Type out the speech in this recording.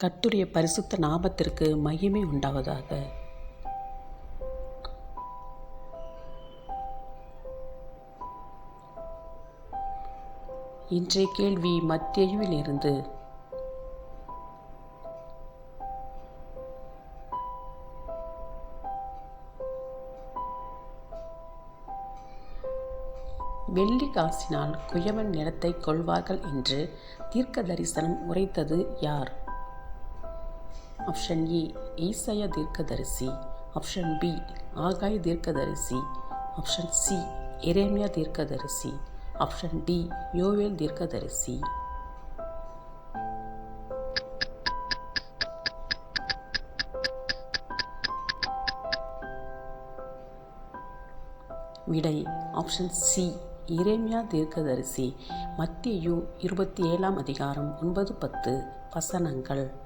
கத்துடைய பரிசுத்த நாமத்திற்கு மகிமை உண்டாவதாக. இன்றைய கேள்வி மத்தியில் இருந்து வெள்ளி காசினால் குயவன் நிலத்தை கொள்வார்கள் என்று தீர்க்க தரிசனம் உரைத்தது யார்? ஆப்ஷன் ஏ ஈசய தீர்க்கதரிசி ஆப்ஷன் பி ஆகாய் தீர்க்கதரிசி ஆப்ஷன் சி எரேமியா தீர்க்கதரிசி ஆப்ஷன் டி யோவேல் தீர்க்கதரிசி விடை ஆப்ஷன் சி இரேமியா தீர்க்கதரிசி மத்தியு இருபத்தி ஏழாம் அதிகாரம் ஒன்பது பத்து வசனங்கள்.